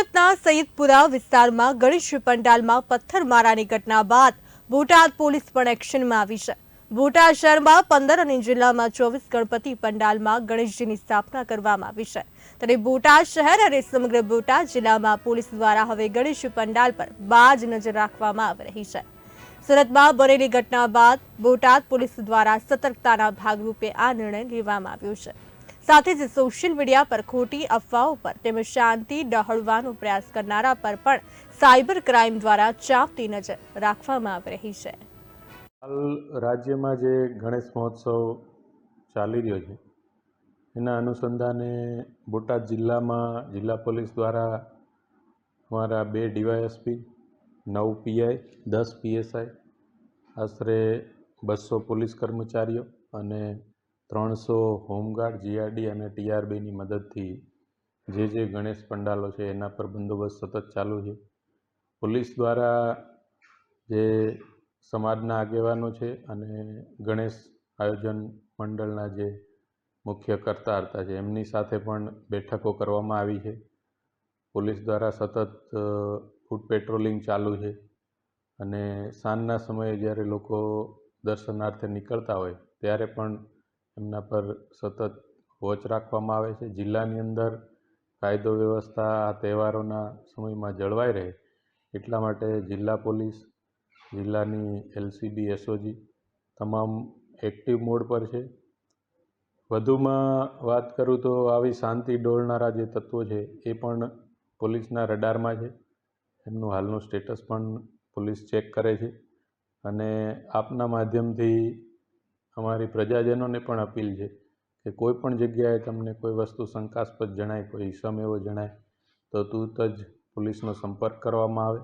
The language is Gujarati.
સુરતના સૈયદપુરા વિસ્તારમાં ગણેશ પંડાલમાં પથ્થરમારાની ઘટના બાદ બોટાદ પોલીસ પણ એક્શનમાં આવી છે. બોટાદ શહેરમાં પંદર અને જિલ્લામાં ચોવીસ ગણપતિ પંડાલમાં ગણેશજીની સ્થાપના કરવામાં આવી છે. ત્યારે બોટાદ શહેર અને સમગ્ર બોટાદ જિલ્લામાં પોલીસ દ્વારા હવે ગણેશ પંડાલ પર બાજ નજર રાખવામાં આવી રહી છે. સુરતમાં બનેલી ઘટના બાદ બોટાદ પોલીસ દ્વારા સતર્કતાના ભાગરૂપે આ નિર્ણય લેવામાં આવ્યો છે. સાથે જ સોશિયલ મીડિયા પર ખોટી અફવાઓ પર તેમજ શાંતિ ડહોળવાનો પ્રયાસ કરનારા પર પણ સાયબર ક્રાઇમ દ્વારા ચાંપતી નજર રાખવામાં આવી રહી છે. હાલ રાજ્યમાં જે ગણેશ મહોત્સવ ચાલી રહ્યો છે, એના અનુસંધાને બોટાદ જિલ્લામાં જિલ્લા પોલીસ દ્વારા અમારા બે ડીવાયએસપી, નવ પીઆઈ, દસ પીએસઆઈ, આશરે બસો પોલીસ કર્મચારીઓ અને ત્રણસો હોમગાર્ડ, જીઆરડી અને ટીઆરબીની મદદથી જે જે ગણેશ પંડાલો છે એના પર બંદોબસ્ત સતત ચાલુ છે. પોલીસ દ્વારા જે સમાજના આગેવાનો છે અને ગણેશ આયોજન મંડળના જે મુખ્ય કરતા હતા છે, એમની સાથે પણ બેઠકો કરવામાં આવી છે. પોલીસ દ્વારા સતત ફૂટ પેટ્રોલિંગ ચાલુ છે અને સાંજના સમયે જ્યારે લોકો દર્શનાર્થે નીકળતા હોય, ત્યારે પણ એમના પર સતત વોચ રાખવામાં આવે છે. જિલ્લાની અંદર કાયદો વ્યવસ્થા આ તહેવારોના સમયમાં જળવાઈ રહે એટલા માટે જિલ્લા પોલીસ, જિલ્લાની એલસીબી, એસઓજી તમામ એક્ટિવ મોડ પર છે. વધુમાં વાત કરું તો આવી શાંતિ ડોળનારા જે તત્વો છે એ પણ પોલીસના રડારમાં છે. એમનું હાલનું સ્ટેટસ પણ પોલીસ ચેક કરે છે અને આપના માધ્યમથી અમારી પ્રજાજનોને પણ અપીલ છે કે કોઈ પણ જગ્યાએ તમને કોઈ વસ્તુ શંકાસ્પદ જણાય, કોઈ ઈસમ એવો જણાય, તો તુરત જ પોલીસનો સંપર્ક કરવામાં આવે.